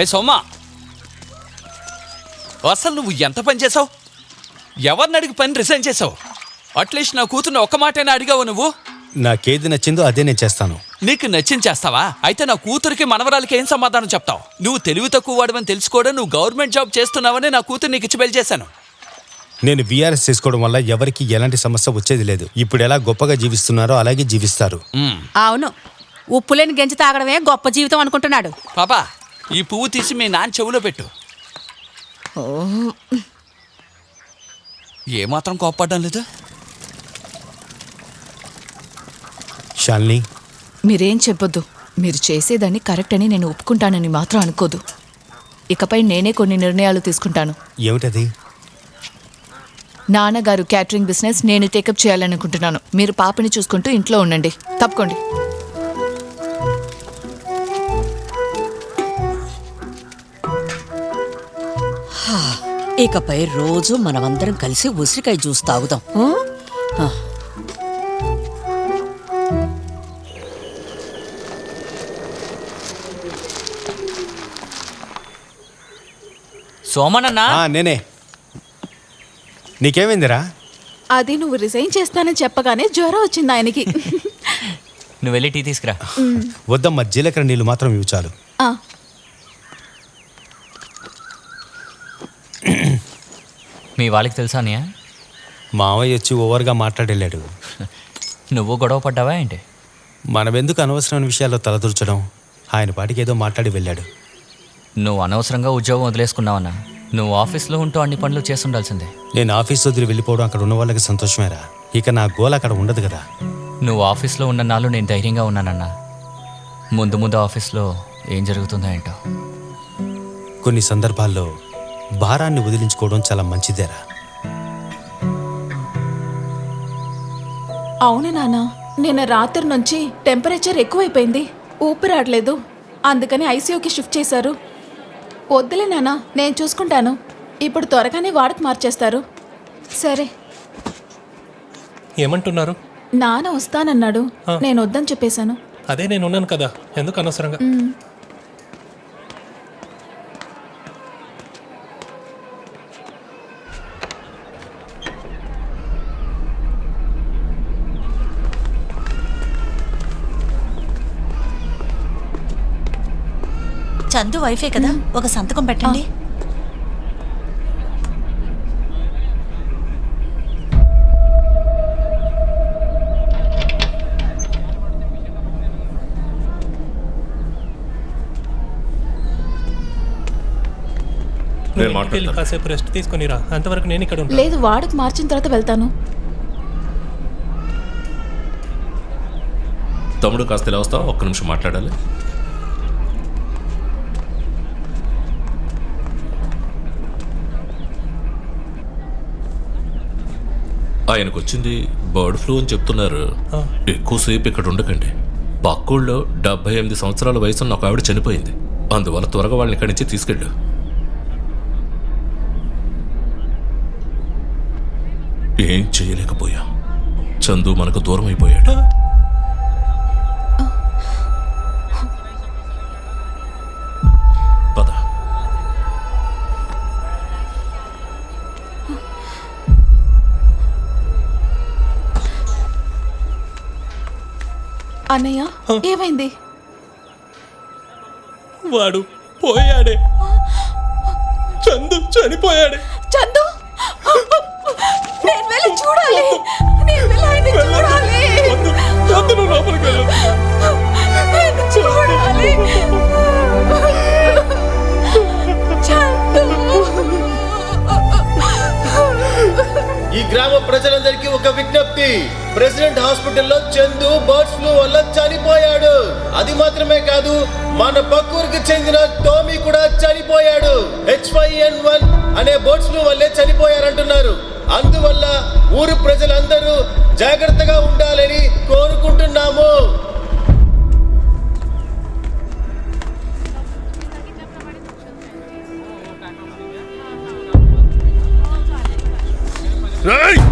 ఏ సోమా. అసలు నువ్వు ఎంత పని చేసావు ఎవరిని అడిగి పని రిజైన్ చేసావు అట్లీస్ట్ నా కూతుర్ని ఒక్క మాటైనా అడిగావు నువ్వు? నాకేది నచ్చిందో అదే నేను చేస్తాను. నీకు నచ్చింది చేస్తావా? అయితే నా కూతురికి మనవరాలకి ఏం సమాధానం చెప్తావు? నువ్వు తెలివి తక్కువ వాడమని తెలుసుకోవడం నువ్వు గవర్నమెంట్ జాబ్ చేస్తున్నావని నా కూతురు నీకు ఇచ్చి పెళ్ళి చేశాను. నేను విఆర్ఎస్ చేసుకోవడం వల్ల ఎవరికి ఎలాంటి సమస్య వచ్చేది లేదు. ఇప్పుడు ఎలా గొప్పగా జీవిస్తున్నారో అలాగే జీవిస్తారు. అవును. ఉప్పులేని గెంజి తాగడమే గొప్ప జీవితం అనుకుంటున్నాడు. పాపా ఈ పువ్వు తీసి మీ నాన్న చెవులో పెట్టు. ఓ, ఏమాత్రం కోప్పడడం లేదు. షాల్ని మీరేం చెప్పొద్దు. మీరు చేసేదాన్ని కరెక్ట్ అని నేను ఒప్పుకుంటానని మాత్రం అనుకోదు. ఇకపై నేనే కొన్ని నిర్ణయాలు తీసుకుంటాను. ఏమిటది? నాన్నగారు క్యాటరింగ్ బిజినెస్ నేను టేకప్ చేయాలనుకుంటున్నాను. మీరు పాపని చూసుకుంటూ ఇంట్లో ఉండండి. తప్పుకోండి. ఇకపై రోజు మనమందరం కలిసి ఉసిరికాయ జ్యూస్ తాగుదాం. సోమనన్నా! ఆ, నేనే. నీకేమైందిరా? అది నువ్వు రిజైన్ చేస్తానని చెప్పగానే జ్వరం వచ్చింది ఆయనకి. నువ్వు వెళ్ళి టీ తీసుకురా. వద్దమ్మా జీలకర్ర నీళ్ళు మాత్రం ఇవి చాలు. మీ వాళ్ళకి తెలుసా అన్నయ్య? మావయ్య వచ్చి ఓవర్గా మాట్లాడెళ్ళాడు. నువ్వు గొడవ పడ్డావా ఏంటి? మనమెందుకు అనవసరమైన విషయాల్లో తలదూర్చడం? ఆయన పాటికి ఏదో మాట్లాడి వెళ్ళాడు. నువ్వు అనవసరంగా ఉద్యోగం వదిలేసుకున్నావన్నా. నువ్వు ఆఫీస్లో ఉంటూ అన్ని పనులు చేసి ఉండాల్సిందే. నేను ఆఫీస్ వదిలి వెళ్ళిపోవడం అక్కడ ఉన్న వాళ్ళకి సంతోషమేరా? ఇక నా గోల్ అక్కడ ఉండదు కదా. నువ్వు ఆఫీస్లో ఉన్న నాళ్ళు నేను ధైర్యంగా ఉన్నానన్నా. ముందు ముందు ఆఫీస్లో ఏం జరుగుతుందో ఏంటో. కొన్ని సందర్భాల్లో భారాన్ని వదిలించుకోవడం చాలా మంచిదేరా. అవును నాన్న నిన్న రాత్రి నుంచి టెంపరేచర్ ఎక్కువైపోయింది ఊపిరాడలేదు అందుకని ఐసీయూకి షిఫ్ట్ చేశారు. వద్దులే నాన్న నేను చూసుకుంటాను ఇప్పుడు త్వరగానే వాడకు మార్చేస్తారు. సరే. ఏమంటున్నారు? నాన్న వస్తానన్నాడు నేను వద్దని చెప్పేశాను. అదే నేను ఉన్నాను కదా ఎందుకు అనవసరంగా? చందు వైఫే కదా ఒక సంతకం పెట్టండి. ఇంటికి వెళ్ళి కాసేపు రెస్ట్ తీసుకొని రా. అంతవరకు నేను ఇక్కడ ఉంటాను. లేదు వాడకు మార్చిన తర్వాత వెళ్తాను. తమ్ముడు కాస్త ఇలా వస్తావా? ఒక్క నిమిషం మాట్లాడాలి. ఆయనకు వచ్చింది బర్డ్ ఫ్లూ అని చెప్తున్నారు. ఎక్కువసేపు ఇక్కడ ఉండకండి. పక్కూళ్ళో డెబ్బై ఎనిమిది సంవత్సరాల వయసున్న ఒక ఆవిడ చనిపోయింది. అందువల్ల త్వరగా వాళ్ళని ఇక్కడి నుంచి తీసుకెళ్ళు. ఏం చేయలేకపోయా. చందు మనకు దూరం అయిపోయాడు అన్నయ్య ఏమైంది? వాడు పోయాడే. చందు చనిపోయాడే. చందు నేను వెళ్ళి చూడాలి. నేను వెళ్ళి ఆయన్ని చూడాలి. వద్దు, వద్దు నువ్వు లోపలికి వెళ్ళు నేను చూడాలి. చందు ఈ గ్రామ ప్రజలందరికీ ఒక విజ్ఞప్తి. ప్రెసిడెంట్ హాస్పిటల్లో చందు బర్డ్స్ ఫ్లూ వల్ల చనిపోయాడు. అది మాత్రమే కాదు మన పక్కూరికి చెందిన టోమీ కూడా చనిపోయాడు. హెచ్ ఫైవ్ వన్ అనే బర్డ్ ఫ్లూ వల్లే చనిపోయారంటున్నారు. అందువల్ల ఊరు ప్రజలందరూ జాగ్రత్తగా ఉండాలని కోరుకుంటున్నాము. Hey!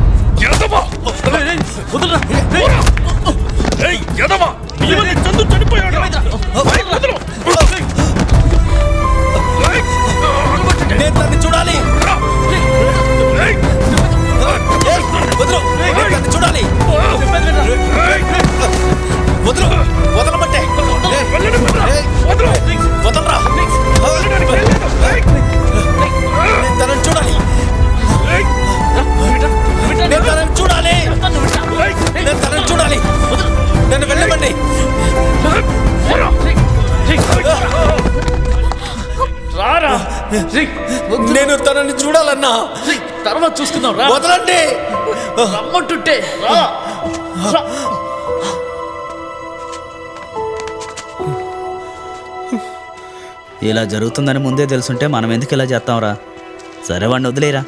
ఎదమా చందు చనిపోయాడు నేను తనని చూడాలన్నా. తర్వాత చూసుకుందాం రా. వదలండి. రమ్మంటుంటే. ఇలా జరుగుతుందని ముందే తెలుసుంటే మనం ఎందుకు ఇలా చేస్తాంరా సరే వాడిని వదిలేరా.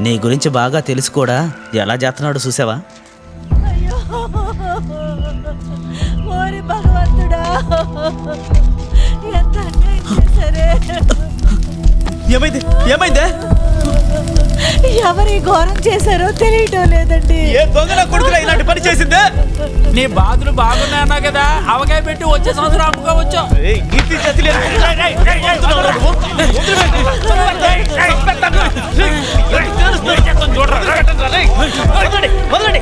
నీ గురించి బాగా తెలుసు కూడా. ఎలా చేస్తున్నాడో చూసావా? ఓరి భగవంతుడా. ఏమైంది ఏమైందే ఎవరి ఘోరం చేశారో తెలియటం లేదండి ఏ దొంగల కొడుకులా ఇలాంటి పని చేసిందే నీ బాధలు బాగున్నాయన్నా కదా అవకాయ పెట్టి వచ్చే సంవత్సరం అమ్ముకోవచ్చు ఏయ్, కీర్తి జాతి లేదు. వదలండి